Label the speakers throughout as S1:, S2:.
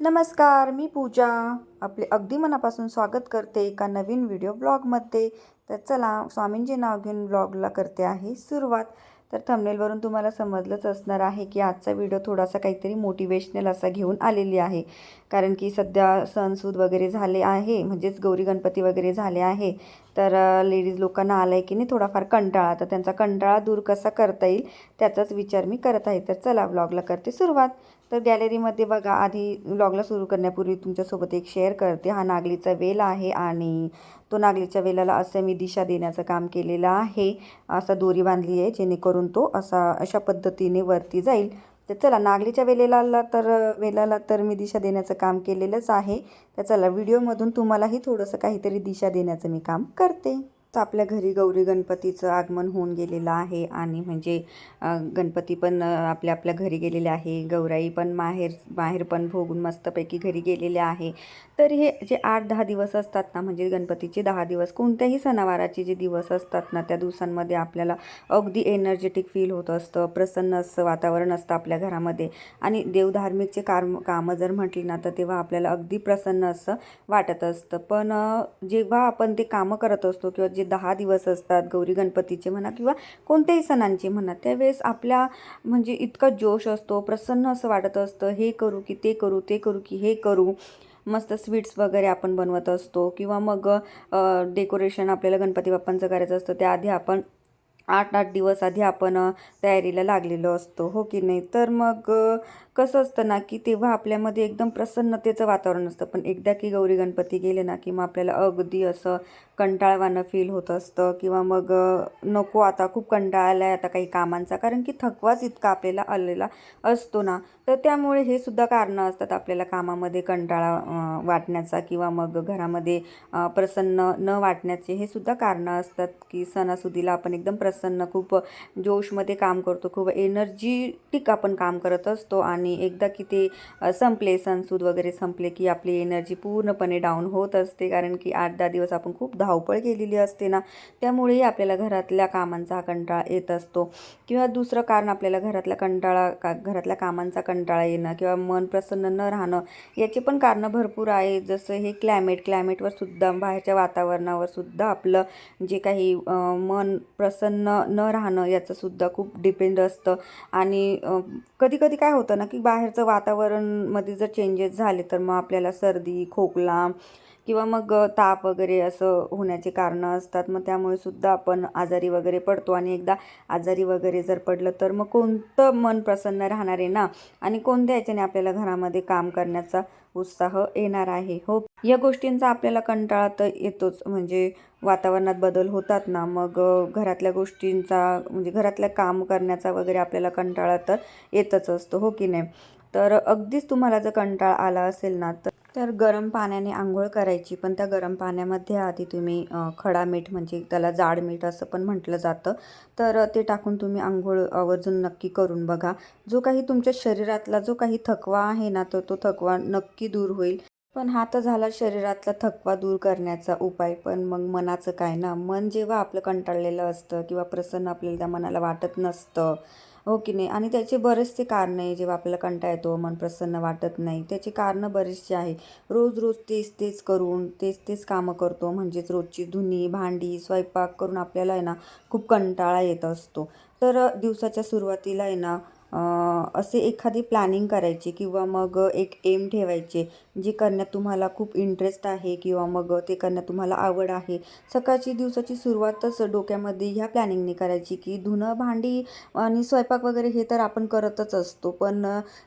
S1: नमस्कार मी पूजा. आपले अगदी मनापासून स्वागत करते एका नवीन व्हिडिओ ब्लॉगमध्ये तर चला स्वामींचे नाव घेऊन ब्लॉगला करते आहे सुरुवात. तर थंबनेलवरून तुम्हाला समजलंच असणार आहे की आजचा व्हिडिओ थोडासा काहीतरी मोटिवेशनल असा घेऊन आलेली आहे. कारण की सध्या सणसूद वगैरे झाले आहे म्हणजेच गौरी गणपती वगैरे झाले आहे. तर लेडीज लोकांना आलं आहे की नाही थोडाफार कंटाळा. तर त्यांचा कंटाळा दूर कसा करता येईल त्याचाच विचार मी करत आहे. तर चला ब्लॉगला करते सुरुवात. तर गॅलरीमध्ये बघा आधी ब्लॉगला सुरू करण्यापूर्वी तुमच्यासोबत एक शेअर करते. हा नागलीचा वेल आहे आणि तो नागलीच्या वेलाला असं मी दिशा देण्याचं काम केलेलं आहे. असा दोरी बांधली आहे जेणेकरून तो असा अशा पद्धतीने वरती जाईल. तर चला नागलीच्या वेलेला तर वेलाला तर मी दिशा देण्याचं काम केलेलंच आहे. तर चला व्हिडिओमधून तुम्हालाही थोडंसं काहीतरी दिशा देण्याचं मी काम करते. तर आपल्या घरी गौरी गणपतीचं आगमन होऊन गेलेलं आहे आणि म्हणजे गणपती पण आपल्या आपल्या घरी गेलेले आहे. गौराई पण माहेर माहेर पण भोगून मस्तपैकी घरी गेलेले आहे. तर हे जे आठ दहा दिवस असतात ना म्हणजे गणपतीचे दहा दिवस कोणत्याही सणावाराचे जे दिवस असतात ना त्या दिवसांमध्ये आपल्याला अगदी एनर्जेटिक फील होत असतं. प्रसन्न असं वातावरण असतं आपल्या घरामध्ये. आणि देवधार्मिकचे काम कामं जर म्हटली ना तर तेव्हा आपल्याला अगदी प्रसन्न असं वाटत असतं. पण जेव्हा आपण ते कामं करत असतो किंवा जे दहा दिवस असतात गौरी गणपतीचे म्हणा किंवा कोणत्याही सणांचे म्हणा त्यावेळेस आपल्या म्हणजे इतका जोश असतो प्रसन्न असं वाटत असतं हे करू की ते करू ते करू की हे करू. मस्त स्वीट्स वगैरे आपण बनवत असतो किंवा मग डेकोरेशन आपल्याला गणपती बाप्पांचं करायचं असतं त्याआधी आपण आठ आठ दिवस आधी आपण तयारीला लागलेलो असतो हो की नाही? तर मग कसं असतं ना की तेव्हा आपल्यामध्ये एकदम प्रसन्नतेचं वातावरण असतं. पण एकदा की गौरी गणपती गेले ना की मग आपल्याला अगदी असं कंटाळवाणं फील होत असतं किंवा मग नको आता खूप कंटाळा आहे आता काही कामांचा. कारण की थकवाच इतका आपल्याला आलेला असतो ना. तर त्यामुळे हे सुद्धा कारणं असतात आपल्याला कामामध्ये कंटाळा वाटण्याचा किंवा मग घरामध्ये प्रसन्न न वाटण्याचे. हे सुद्धा कारणं असतात की सणासुदीला आपण एकदम प्रसन्न खूप जोशमध्ये काम करतो खूप एनर्जीटिक आपण काम करत असतो आणि आणि एकदा की ते संपले सणसूद वगैरे संपले की आपली एनर्जी पूर्णपणे डाऊन होत असते. कारण की आठ दहा दिवस आपण खूप धावपळ केलेली असते ना त्यामुळेही आपल्याला घरातल्या कामांचा कंटाळा येत असतो. किंवा दुसरं कारण आपल्याला घरातल्या कंटाळा का घरातल्या कामांचा कंटाळा येणं किंवा मन प्रसन्न न राहणं याची पण कारणं भरपूर आहे जसं हे क्लायमेट क्लायमेटवर सुद्धा बाहेरच्या वातावरणावर सुद्धा आपलं जे काही मन प्रसन्न न राहणं याचं सुद्धा खूप डिपेंड असतं. आणि कधी कधी काय होतं ना की बाहेरचं वातावरणमध्ये जर चेंजेस झाले तर मग आपल्याला सर्दी खोकला किंवा मग ताप वगैरे असं होण्याचे कारणं असतात. मग त्यामुळे सुद्धा आपण आजारी वगैरे पडतो आणि एकदा आजारी वगैरे जर पडलं तर मग कोणतं मन प्रसन्न राहणार आहे ना? आणि कोणत्या याच्याने आपल्याला घरामध्ये काम करण्याचा उत्साह येणार आहे? हो या गोष्टींचा आपल्याला कंटाळा तर येतोच. म्हणजे वातावरणात बदल होतात ना मग घरातल्या गोष्टींचा म्हणजे घरातल्या काम करण्याचा वगैरे आपल्याला कंटाळा तर येतच असतो. हो की नाही? तर अगदीच तुम्हाला जर कंटाळा आला असेल ना तर तर गरम पाण्याने आंघोळ करायची पण त्या गरम पाण्यामध्ये आधी तुम्ही खडा मीठ म्हणजे त्याला जाड मीठ असं पण म्हटलं जातं. तर ते टाकून तुम्ही आंघोळ आवर्जून नक्की करून बघा. जो काही तुमच्या शरीरातला जो काही थकवा आहे ना तर तो थकवा नक्की दूर होईल. पण हा तर झाला शरीरातला थकवा दूर करण्याचा उपाय. पण मग मनाचं काय ना मन जेव्हा आपलं कंटाळलेलं असतं किंवा प्रसन्न आपल्याला त्या मनाला वाटत नसतं हो की नाही? आणि त्याचे बरेचसे कारणं आहे जेव्हा आपल्याला कंटाळा येतो मन प्रसन्न वाटत नाही त्याचे कारणं बरेचसे आहे. रोज रोज तेच तेच करून तेच तेच कामं करतो. म्हणजेच रोजची धुनी भांडी स्वयंपाक करून आपल्याला आहे ना खूप कंटाळा येत असतो. तर दिवसाच्या सुरुवातीला आहे ना असे एखादी प्लॅनिंग करायची किंवा मग एक एम ठेवायचे जे करण्यात तुम्हाला खूप इंटरेस्ट आहे किंवा मग ते करण्यात तुम्हाला आवड आहे. सकाळची दिवसाची सुरुवातच डोक्यामध्ये ह्या प्लॅनिंगने करायची की धुणं भांडी आणि स्वयंपाक वगैरे हे तर आपण करतच असतो. पण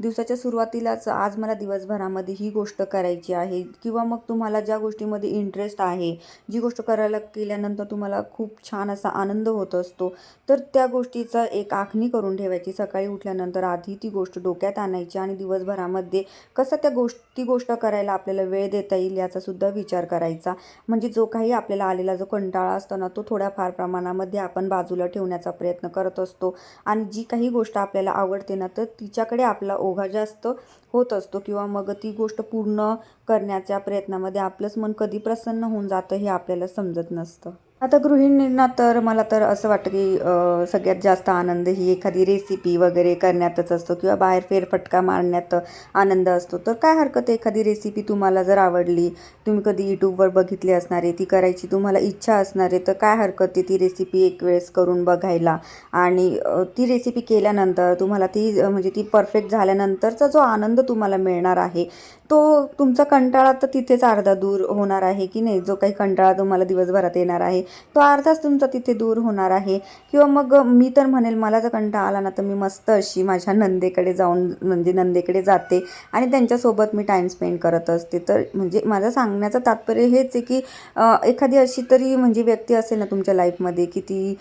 S1: दिवसाच्या सुरुवातीलाच आज मला दिवसभरामध्ये ही गोष्ट करायची आहे किंवा मग तुम्हाला ज्या गोष्टीमध्ये इंटरेस्ट आहे जी गोष्ट करायला केल्यानंतर तुम्हाला खूप छान असा आनंद होत असतो तर त्या गोष्टीचा एक आखणी करून ठेवायची सकाळी उठ उठल्यानंतर आधी ती गोष्ट डोक्यात आणायची आणि दिवसभरामध्ये कसं त्या गोष्टी गोष्ट करायला आपल्याला वेळ देता येईल याचासुद्धा विचार करायचा. म्हणजे जो काही आपल्याला आलेला जो कंटाळा असतो ना तो थोड्याफार प्रमाणामध्ये आपण बाजूला ठेवण्याचा प्रयत्न करत असतो. आणि जी काही गोष्ट आपल्याला आवडते ना तर तिच्याकडे आपला ओघा जास्त होत असतो किंवा मग ती गोष्ट पूर्ण करण्याच्या प्रयत्नामध्ये आपलंच मन कधी प्रसन्न होऊन जातं हे आपल्याला समजत नसतं. आता गृहिणींना तर मला तर असं वाटतं की सगळ्यात जास्त आनंद ही एखादी रेसिपी वगैरे करण्यातच असतो किंवा बाहेर फेरफटका मारण्यात आनंद असतो. तर काय हरकत आहे? एखादी रेसिपी तुम्हाला जर आवडली तुम्ही कधी यूट्यूबवर बघितली असणार आहे ती करायची तुम्हाला इच्छा असणार आहे तर काय हरकत आहे ती रेसिपी एक वेळेस करून बघायला? आणि ती रेसिपी केल्यानंतर तुम्हाला ती म्हणजे ती परफेक्ट झाल्यानंतरचा जो आनंद तुम्हाला मिळणार आहे तो तुमचा कंटाळा तर तिथेच अर्धा दूर होणार आहे की नाही? जो काही कंटाळा तुम्हाला दिवसभरात येणार आहे तो अर्धाच तुमचा तिथे दूर होणार आहे. किंवा मग मी तर म्हणेल मला जर कंटाळा आला ना तर मी मस्त अशी माझ्या नंदेकडे जाऊन म्हणजे नंदेकडे जाते आणि त्यांच्यासोबत मी टाईम स्पेंड करत असते. तर म्हणजे माझं सांगण्याचं तात्पर्य हेच आहे की एखादी अशी तरी म्हणजे व्यक्ती असेल ना तुमच्या लाईफमध्ये की ती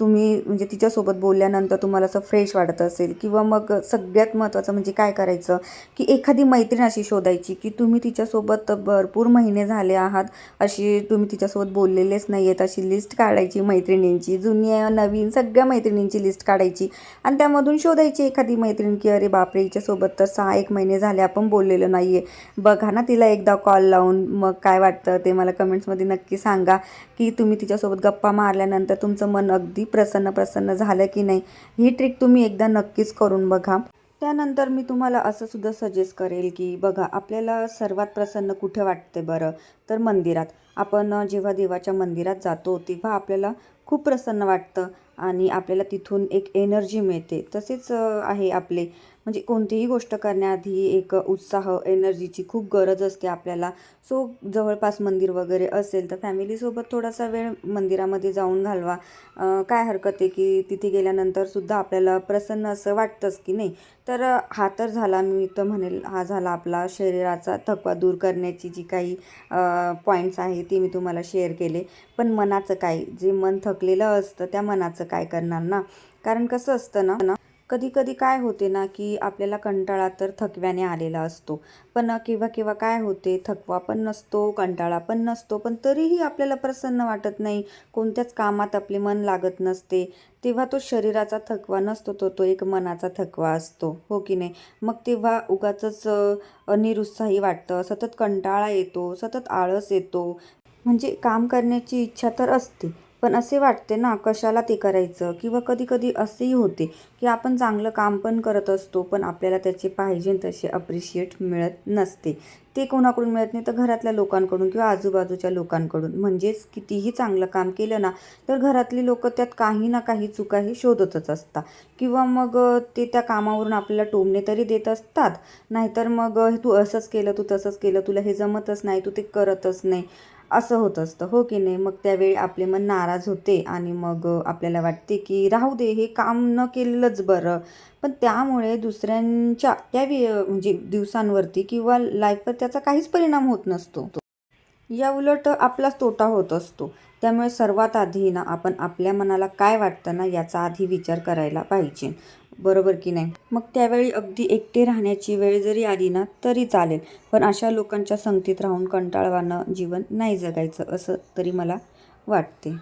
S1: तुम्ही म्हणजे तिच्यासोबत बोलल्यानंतर तुम्हाला असं फ्रेश वाटत असेल किंवा मग सगळ्यात महत्त्वाचं म्हणजे काय करायचं की एखादी मैत्रीण अशी शोधायची की तुम्ही तिच्यासोबत भरपूर महिने झाले आहात अशी तुम्ही तिच्यासोबत बोललेलेच नाही आहेत अशी लिस्ट काढायची मैत्रिणींची. जुनी नवीन सगळ्या मैत्रिणींची लिस्ट काढायची. आणि त्यामधून शोधायची एखादी मैत्रीण की अरे बापरे हिच्यासोबत तर सहा एक महिने झाले आपण बोललेलो नाही आहे बघा ना तिला एकदा कॉल लावून. मग काय वाटतं ते मला कमेंट्समध्ये नक्की सांगा की तुम्ही तिच्यासोबत गप्पा मारल्यानंतर तुमचं मन अगदी प्रसन्न प्रसन्न झालं की नाही? ही ट्रिक तुम्ही एकदा नक्कीच करून बघा. त्यानंतर मी तुम्हाला असं सुद्धा सजेस्ट करेल की बघा आपल्याला सर्वात प्रसन्न कुठे वाटते बरं? तर मंदिरात. आपण जेव्हा देवाच्या मंदिरात जातो तेव्हा आपल्याला खूप प्रसन्न वाटतं आणि आपल्याला तिथून एक एनर्जी मिळते. तसेच आहे आपले म्हणजे कोणतीही गोष्ट करण्याआधी एक उत्साह एनर्जीची खूप गरज असते आपल्याला. सो जवळपास मंदिर वगैरे असेल तर फॅमिलीसोबत थोडासा वेळ मंदिरामध्ये जाऊन घालवा. काय हरकत आहे की तिथे गेल्यानंतर सुद्धा आपल्याला प्रसन्न असं वाटतंच की नाही. तर हा तर झाला मी तर म्हणेल हा झाला आपला शरीराचा थकवा दूर करण्याची जी काही पॉईंट्स आहे ती मी तुम्हाला शेअर केले. पण मनाचं काय? जे मन थकलेलं असतं त्या मनाचं काय करणार ना? कारण कसं असतं ना ना कधी कधी काय होते ना की आपल्याला कंटाळा तर थकव्याने आलेला असतो. पण केव्हा केव्हा काय होते थकवा पण नसतो कंटाळा पण नसतो पण तरीही आपल्याला प्रसन्न वाटत नाही. कोणत्याच कामात आपले मन लागत नसते. तेव्हा तो शरीराचा थकवा नसतो तो तो एक मनाचा थकवा असतो. हो की नाही? मग तेव्हा उगाचंच निरुत्साही वाटतं सतत कंटाळा येतो सतत आळस येतो. म्हणजे काम करण्याची इच्छा तर असते. पण असे वाटते ना कशाला ते करायचं? किंवा कधी कधी असेही होते की आपण चांगलं काम पण करत असतो पण आपल्याला त्याचे पाहिजे तसे अप्रिशिएट मिळत नसते. ते कोणाकडून मिळत नाही? तर घरातल्या लोकांकडून किंवा आजूबाजूच्या लोकांकडून. म्हणजेच कितीही चांगलं काम केलं ना तर घरातली लोक त्यात काही ना काही चुका हे शोधतच असतात. किंवा मग ते त्या कामावरून आपल्याला टोमणे तरी देत असतात. नाहीतर मग तू असंच केलं तू तसंच केलं तुला हे जमतच नाही तू ते करतच नाही. असं होत असतं. हो की नाही? मग त्यावेळी आपले मन नाराज होते आणि मग आपल्याला वाटते की राहू दे हे काम न केलेलंच बरं. पण त्यामुळे दुसऱ्यांच्या त्या वि म्हणजे दिवसांवरती किंवा लाईफवर त्याचा काहीच परिणाम होत नसतो. या उलट आपलाच तोटा होत असतो. त्यामुळे सर्वात आधी ना आपण आपल्या मनाला काय वाटतं ना याचा आधी विचार करायला पाहिजे. बरोबर की नाही? मग त्यावेळी अगदी एकटे राहण्याची वेळ जरी आली ना तरी चालेल. पण अशा लोकांच्या संगतीत राहून कंटाळवाणं जीवन नाही जगायचं असं तरी मला वाटते.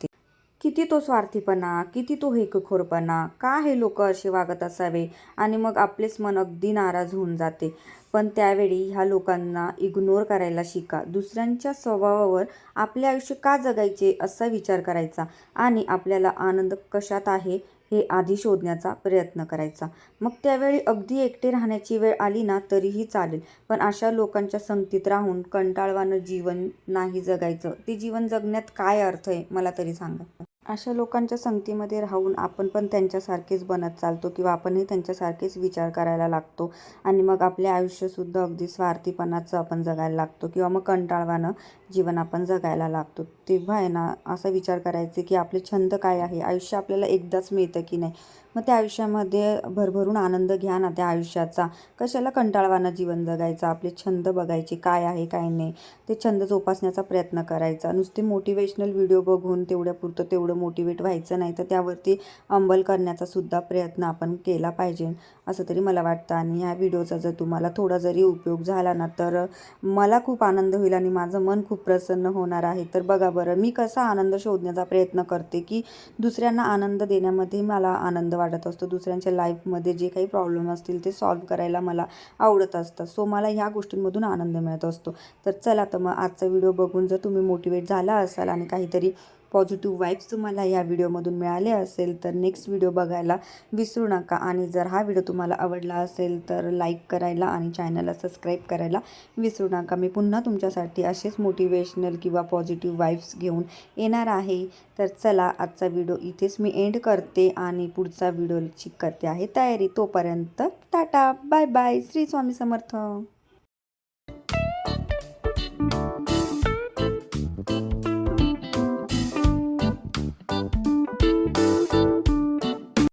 S1: किती तो स्वार्थीपणा किती तो हेकखोरपणा का हे लोक असे वागत असावे? आणि मग आपलेच मन अगदी नाराज होऊन जाते. पण त्यावेळी ह्या लोकांना इग्नोर करायला शिका. दुसऱ्यांच्या स्वभावावर आपले आयुष्य का जगायचे असा विचार करायचा? आणि आपल्याला आनंद कशात आहे? हे आधी शोधण्याचा प्रयत्न करायचा. मग त्यावेळी अगदी एकटे राहण्याची वेळ आली ना तरीही चालेल. पण अशा लोकांच्या संगतीत राहून कंटाळवानं जीवन नाही जगायचं. ते जीवन जगण्यात काय अर्थ आहे मला तरी सांगा. अशा लोकांच्या संगतीमध्ये राहून आपण पण त्यांच्यासारखेच बनत चालतो किंवा आपणही त्यांच्यासारखेच विचार करायला लागतो. आणि मग आपले आयुष्यसुद्धा अगदी स्वार्थीपणाचं आपण जगायला लागतो किंवा मग कंटाळवानं जीवन आपण जगायला लागतो. तेव्हा आहे ना असा विचार करायचे की आपले छंद काय आहे? आयुष्य आपल्याला एकदाच मिळतं की नाही? मग त्या आयुष्यामध्ये भरभरून आनंद घ्या ना त्या आयुष्याचा. कशाला कंटाळवाणं जीवन जगायचं? आपले छंद बघायचे काय आहे काय नाही? ते छंद जोपासण्याचा प्रयत्न करायचा. नुसते मोटिवेशनल व्हिडिओ बघून तेवढ्यापुरतं तेवढं मोटिवेट व्हायचं नाही तर त्यावरती अंमल करण्याचा सुद्धा प्रयत्न आपण केला पाहिजे. असं तरी मला वाटतं. आणि ह्या व्हिडिओचा जर तुम्हाला थोडा जरी उपयोग झाला ना तर मला खूप आनंद होईल आणि माझं मन खूप प्रसन्न होणार आहे. तर बघा बरं मी कसा आनंद शोधण्याचा प्रयत्न करते की दुसऱ्यांना आनंद देण्यामध्ये मला आनंद वाटत असतो. दुसऱ्यांच्या लाईफमध्ये जे काही प्रॉब्लेम असतील ते सॉल्व्ह करायला मला आवडत असतं. सो मला ह्या गोष्टींमधून आनंद मिळत असतो. तर चला तर मग आजचा व्हिडिओ बघून जर तुम्ही मोटिवेट झाला असाल आणि काहीतरी पॉझिटिव्ह वाईब्स तुम्हाला या व्हिडिओमधून मिळाले असेल तर नेक्स्ट व्हिडिओ बघायला विसरू नका. आणि जर हा व्हिडिओ तुम्हाला आवडला असेल तर लाईक करायला आणि चॅनलला सबस्क्राईब करायला विसरू नका. मी पुन्हा तुमच्यासाठी असेच मोटिवेशनल किंवा पॉझिटिव्ह वाईब्स घेऊन येणार आहे. तर चला आजचा व्हिडिओ इथेच मी एंड करते आणि पुढचा व्हिडिओची करते आहे तयारी. तोपर्यंत tata. Bye bye Shri Swami Samarth.